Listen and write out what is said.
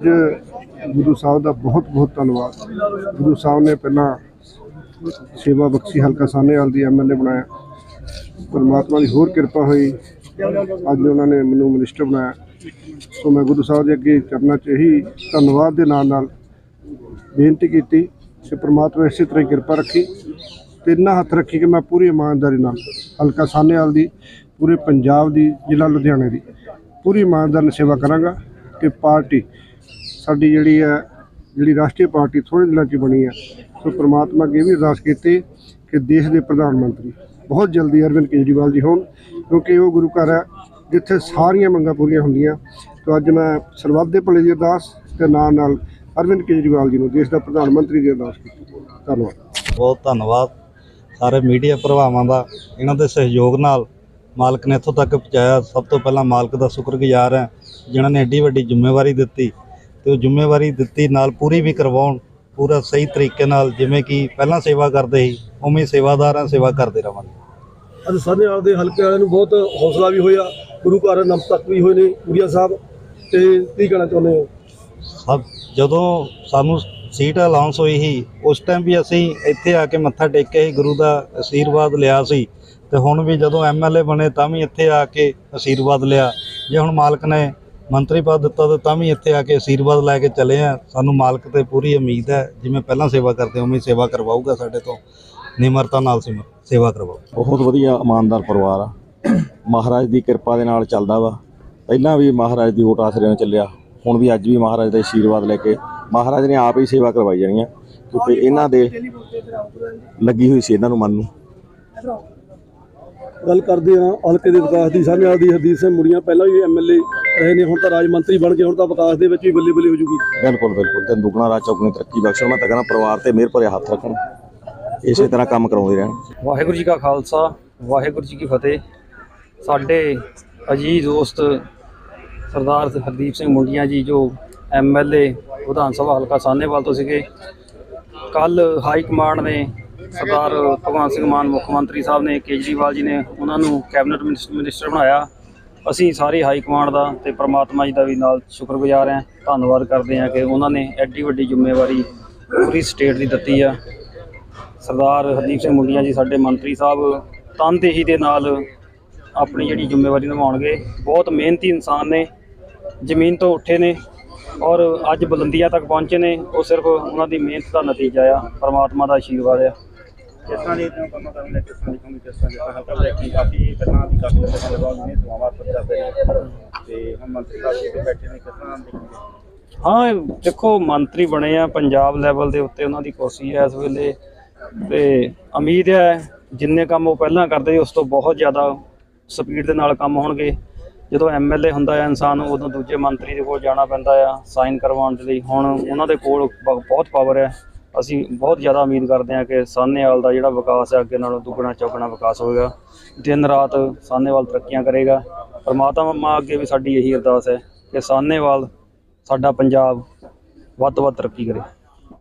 ਅੱਜ ਗੁਰੂ ਸਾਹਿਬ ਦਾ ਬਹੁਤ ਬਹੁਤ ਧੰਨਵਾਦ। ਗੁਰੂ ਸਾਹਿਬ ਨੇ ਪਹਿਲਾਂ ਸੇਵਾ ਬਖਸ਼ੀ, ਹਲਕਾ ਸਾਹਨੇਵਾਲ ਦੀ ਐਮਐਲਏ ਬਣਾਇਆ। ਪਰਮਾਤਮਾ ਦੀ ਹੋਰ ਕਿਰਪਾ ਹੋਈ। ਅੱਜ ਉਹਨਾਂ ਨੇ ਮੈਨੂੰ ਮਿਨਿਸਟਰ ਬਣਾਇਆ। ਸੋ ਮੈਂ ਗੁਰੂ ਸਾਹਿਬ ਦੇ ਅੱਗੇ ਚਰਨਾਂ 'ਚ ਇਹੀ ਧੰਨਵਾਦ ਦੇ ਨਾਲ ਨਾਲ ਬੇਨਤੀ ਕੀਤੀ ਕਿ ਪਰਮਾਤਮਾ ਇਸੇ ਤਰ੍ਹਾਂ ਹੀ ਕਿਰਪਾ ਰੱਖੀ ਤੇ ਇੰਨਾ ਹੱਥ ਰੱਖੀ ਕਿ ਮੈਂ ਪੂਰੀ ਇਮਾਨਦਾਰੀ ਨਾਲ ਹਲਕਾ ਸਾਹਨੇਵਾਲ ਦੀ, ਪੂਰੇ ਪੰਜਾਬ ਦੀ, ਜ਼ਿਲ੍ਹਾ ਲੁਧਿਆਣੇ ਦੀ ਪੂਰੀ ਇਮਾਨਦਾਰੀ ਨਾਲ ਸੇਵਾ ਕਰਾਂਗਾ ਕਿ ਪਾਰਟੀ ਸਾਡੀ ਜਿਹੜੀ ਹੈ, ਜਿਹੜੀ ਰਾਸ਼ਟਰੀ ਪਾਰਟੀ ਥੋੜੇ ਦਿਨਾਂ 'ਚ ਬਣੀ ਹੈ। ਸੋ ਪ੍ਰਮਾਤਮਾ ਅੱਗੇ ਇਹ ਵੀ ਅਰਦਾਸ ਕੀਤੀ ਕਿ ਦੇਸ਼ ਦੇ ਪ੍ਰਧਾਨ ਮੰਤਰੀ ਬਹੁਤ ਜਲਦੀ ਅਰਵਿੰਦ ਕੇਜਰੀਵਾਲ ਜੀ ਹੋਣ, ਕਿਉਂਕਿ ਉਹ ਗੁਰੂ ਘਰ ਹੈ, ਜਿੱਥੇ ਸਾਰੀਆਂ ਮੰਗਾਂ ਪੂਰੀਆਂ ਹੁੰਦੀਆਂ। ਤਾਂ ਅੱਜ ਮੈਂ ਸਰਬੱਤ ਦੇ ਭਲੇ ਦੀ ਅਰਦਾਸ ਤੇ ਨਾਲ ਨਾਲ ਅਰਵਿੰਦ ਕੇਜਰੀਵਾਲ ਜੀ ਨੂੰ ਦੇਸ਼ ਦਾ ਪ੍ਰਧਾਨ ਮੰਤਰੀ ਦੀ ਅਰਦਾਸ ਕੀਤੀ। ਧੰਨਵਾਦ। ਬਹੁਤ ਧੰਨਵਾਦ। ਸਾਰੇ ਮੀਡੀਆ ਭਰਾਵਾਂ ਦਾ, ਇਹਨਾਂ ਦੇ ਸਹਿਯੋਗ ਨਾਲ ਮਾਲਕ ਨੇ ਇੱਥੋਂ ਤੱਕ ਪਹੁੰਚਾਇਆ। ਸਭ ਤੋਂ ਪਹਿਲਾਂ ਮਾਲਕ ਦਾ ਸ਼ੁਕਰਗੁਜ਼ਾਰ ਹਾਂ, ਜਿਨ੍ਹਾਂ ਨੇ ਐਡੀ ਵੱਡੀ ਜ਼ਿੰਮੇਵਾਰੀ ਦਿੱਤੀ। ਤੇ ਉਹ ਜ਼ਿੰਮੇਵਾਰੀ ਦਿੱਤੀ ਨਾਲ ਪੂਰੀ ਵੀ ਕਰਵਾਉਣ ਪੂਰਾ ਸਹੀ ਤਰੀਕੇ ਨਾਲ ਜਿਵੇਂ ਕਿ ਪਹਿਲਾਂ ਸੇਵਾ ਕਰਦੇ ਸੀ ਉਵੇਂ ਹੀ ਸੇਵਾਦਾਰਾਂ ਸੇਵਾ ਕਰਦੇ ਰਵਾਂਗੇ। ਅੱਜ ਸਾਡੇ ਆਪਦੇ ਹਲਕੇ ਵਾਲਿਆਂ ਨੂੰ ਬਹੁਤ ਹੌਸਲਾ ਵੀ ਹੋਇਆ ਗੁਰੂ ਘਰ ਨਮਸਤਕ ਵੀ ਹੋਏ ਨੇ ਕੁੜੀਆ ਸਾਹਿਬ ਤੇ ਕੀ ਕਹਿਣਾ ਚਾਹੁੰਦੇ ਹੋ? ਸਭ ਜਦੋਂ ਸਾਨੂੰ ਸੀਟ ਅਲਾਉਂਸ ਹੋਈ ਸੀ ਉਸ ਟਾਈਮ ਵੀ ਅਸੀਂ ਇੱਥੇ ਆ ਕੇ ਮੱਥਾ ਟੇਕਿਆ ਸੀ ਗੁਰੂ ਦਾ ਆਸ਼ੀਰਵਾਦ ਲਿਆ ਸੀ ਤੇ ਹੁਣ ਵੀ ਜਦੋਂ ਐਮਐਲਏ ਬਣੇ ਤਾਂ ਵੀ ਇੱਥੇ ਆ ਕੇ ਆਸ਼ੀਰਵਾਦ ਲਿਆ। ਜੇ ਹੁਣ ਮਾਲਕ ਨੇ ਮੰਤਰੀ ਪਦ ਦਿੱਤਾ ਤਾਂ ਤਾਂ ਵੀ ਇੱਥੇ ਆ ਕੇ ਆਸ਼ੀਰਵਾਦ ਲੈ ਕੇ ਚਲੇ ਆ। ਸਾਨੂੰ ਮਾਲਕ ਤੇ ਪੂਰੀ ਉਮੀਦ ਹੈ, ਜਿਵੇਂ ਪਹਿਲਾਂ ਸੇਵਾ ਕਰਦੇ ਉਵੇਂ ਸੇਵਾ ਕਰਵਾਊਗਾ ਸਾਡੇ ਤੋਂ। ਨਿਮਰਤਾ ਨਾਲ ਸੇਵਾ ਕਰਵਾਓ। ਬਹੁਤ ਵਧੀਆ ਇਮਾਨਦਾਰ ਪਰਿਵਾਰ ਆ। ਮਹਾਰਾਜ ਦੀ ਕਿਰਪਾ ਦੇ ਨਾਲ ਚੱਲਦਾ ਵਾ। ਪਹਿਲਾਂ ਵੀ ਮਹਾਰਾਜ ਦੀ ਓਟ ਆਸਰੇ ਨਾਲ ਚੱਲਿਆ, ਹੁਣ ਵੀ ਅੱਜ ਵੀ ਮਹਾਰਾਜ ਦਾ ਆਸ਼ੀਰਵਾਦ ਲੈ ਕੇ ਮਹਾਰਾਜ ਨੇ ਆਪ ਹੀ ਸੇਵਾ ਕਰਵਾਈ ਜਾਣੀ ਆ, ਕਿਉਂਕਿ ਇਹਨਾਂ ਦੇ ਲੱਗੀ ਹੋਈ ਸੀ ਇਹਨਾਂ ਨੂੰ ਮਨ ਨੂੰ। ਗੱਲ ਕਰਦੇ ਹਾਂ ਹਲਕੇ ਦੇ ਵਿਕਾਸ ਦੀ ਨਾਲ ਦੀ ਹਰਦੀਪ ਸਿੰਘ ਮੁੜੀਆਂ ਪਹਿਲਾਂ ਵੀ ਐਮਐਲਏ ਰਹੇ ਨੇ ਹੁਣ ਤਾਂ ਰਾਜ ਮੰਤਰੀ ਬਣ ਕੇ ਹੁਣ ਤਾਂ ਵਿਕਾਸ ਦੇ ਵਿੱਚ ਵੀ ਬੱਲੇ ਬੱਲੇ ਹੋ ਜੂਗੀ। ਬਿਲਕੁਲ ਬਿਲਕੁਲ। ਤੇ ਦੁਗਣਾ ਰਾਜ ਚੌਗਣੀ ਤਰੱਕੀ ਬਖਸ਼ਣ ਮੈਂ ਤਾਂ ਕਹਿੰਦਾ ਪਰਿਵਾਰ ਤੇ ਮਿਹਰ ਭਰੇ ਹੱਥ ਰੱਖਣ। ਇਸੇ ਤਰ੍ਹਾਂ ਕੰਮ ਕਰਾਉਂਦੇ ਰਹਿਣ। ਵਾਹਿਗੁਰੂ ਜੀ ਕਾ ਖਾਲਸਾ ਵਾਹਿਗੁਰੂ ਜੀ ਕੀ ਫਤਿਹ। ਸਾਡੇ ਅਜੀਜ਼ ਦੋਸਤ ਸਰਦਾਰ ਹਰਦੀਪ ਸਿੰਘ ਮੁੰਡੀਆਂ ਜੀ ਜੋ ਐਮਐਲਏ ਵਿਧਾਨ ਸਭਾ ਹਲਕਾ ਸਾਹਨੇਵਾਲ ਤੋਂ ਸੀਗੇ ਕੱਲ ਹਾਈ ਕਮਾਂਡ ਨੇ ਸਰਦਾਰ ਭਗਵੰਤ ਸਿੰਘ ਮਾਨ, ਮੁੱਖ ਮੰਤਰੀ ਸਾਹਿਬ ਨੇ, ਕੇਜਰੀਵਾਲ ਜੀ ਨੇ ਉਹਨਾਂ ਨੂੰ ਕੈਬਨਿਟ ਮਿਨਿਸ- ਮਿਨਿਸਟਰ ਬਣਾਇਆ। ਅਸੀਂ ਸਾਰੇ ਹਾਈ ਕਮਾਂਡ ਦਾ ਤੇ ਪ੍ਰਮਾਤਮਾ ਜੀ ਦਾ ਵੀ ਨਾਲ ਸ਼ੁਕਰਗੁਜ਼ਾਰ ਹਾਂ, ਧੰਨਵਾਦ ਕਰਦੇ ਹਾਂ ਕਿ ਉਹਨਾਂ ਨੇ ਐਡੀ ਵੱਡੀ ਜ਼ਿੰਮੇਵਾਰੀ ਪੂਰੀ ਸਟੇਟ ਦੀ ਦਿੱਤੀ ਆ। ਸਰਦਾਰ ਹਰਦੀਪ ਸਿੰਘ ਮੁੰਡੀਆਂ ਜੀ ਸਾਡੇ ਮੰਤਰੀ ਸਾਹਿਬ ਤਨਦੇਹੀ ਦੇ ਨਾਲ ਆਪਣੀ ਜਿਹੜੀ ਜ਼ਿੰਮੇਵਾਰੀ ਨਿਭਾਉਣਗੇ। ਬਹੁਤ ਮਿਹਨਤੀ ਇਨਸਾਨ ਨੇ, ਜ਼ਮੀਨ ਤੋਂ ਉੱਠੇ ਨੇ ਔਰ ਅੱਜ ਬੁਲੰਦੀਆਂ ਤੱਕ ਪਹੁੰਚੇ ਨੇ। ਉਹ ਸਿਰਫ ਉਹਨਾਂ ਦੀ ਮਿਹਨਤ ਦਾ ਨਤੀਜਾ ਆ, ਪਰਮਾਤਮਾ ਦਾ ਆਸ਼ੀਰਵਾਦ ਆ। ਕਿਸ ਤਰ੍ਹਾਂ ਦੀ ਕੰਮ ਕਰਨ ਲਈ ਕਿਸ ਤਰ੍ਹਾਂ ਦੀ ਕੰਮ ਕਿਸ ਤਰ੍ਹਾਂ ਦੀ ਹਲਕਾ ਲੈ ਕੇ ਕਾਫੀ ਪਹਿਲਾਂ ਵੀ ਕਾਫੀ ਲੰਬੇ ਸਮੇਂ ਬਾਅਦ ਨੇ ਦੁਆਵਾਂ ਪਰ ਜਾਂਦੇ ਨੇ। ਤੇ ਹੁਣ ਮੰਤਰੀ ਸਾਹਿਬ ਜੀ ਤੇ ਬੈਠੇ ਨੇ, ਕਿਸ ਤਰ੍ਹਾਂ ਦੇਖੋਗੇ? ਹਾਂ, ਦੇਖੋ, ਮੰਤਰੀ ਬਣੇ ਆ, ਪੰਜਾਬ ਲੈਵਲ ਦੇ ਉੱਤੇ ਉਹਨਾਂ ਦੀ ਕੁਰਸੀ ਹੈ ਇਸ ਵੇਲੇ। ਤੇ ਉਮੀਦ ਹੈ, ਜਿੰਨੇ ਕੰਮ ਉਹ ਪਹਿਲਾਂ ਕਰਦੇ ਸੀ ਉਸ ਤੋਂ ਬਹੁਤ ਜ਼ਿਆਦਾ ਸਪੀਡ ਦੇ ਨਾਲ ਕੰਮ ਹੋਣਗੇ। ਜਦੋਂ ਐਮਐਲਏ ਹੁੰਦਾ ਹੈ ਇਨਸਾਨ, ਉਦੋਂ ਦੂਜੇ ਮੰਤਰੀ ਦੇ ਕੋਲ ਜਾਣਾ ਪੈਂਦਾ ਆ ਸਾਈਨ ਕਰਵਾਉਣ ਦੇ ਲਈ। ਹੁਣ ਉਹਨਾਂ ਦੇ ਕੋਲ ਬਹੁਤ ਪਾਵਰ ਹੈ। ਅਸੀਂ ਬਹੁਤ ਜ਼ਿਆਦਾ ਉਮੀਦ ਕਰਦੇ ਹਾਂ ਕਿ ਸਾਹਨੇਵਾਲ ਦਾ ਜਿਹੜਾ ਵਿਕਾਸ ਹੈ, ਅੱਗੇ ਨਾਲੋਂ ਦੁੱਗਣਾ ਚੌਗਣਾ ਵਿਕਾਸ ਹੋਵੇਗਾ। ਦਿਨ ਰਾਤ ਸਾਹਨੇਵਾਲ ਤਰੱਕੀਆਂ ਕਰੇਗਾ। ਪਰਮਾਤਮਾ ਅੱਗੇ ਵੀ ਸਾਡੀ ਇਹੀ ਅਰਦਾਸ ਹੈ ਕਿ ਸਾਹਨੇਵਾਲ ਸਾਡਾ ਪੰਜਾਬ ਵੱਧ ਤੋਂ ਵੱਧ ਤਰੱਕੀ ਕਰੇ।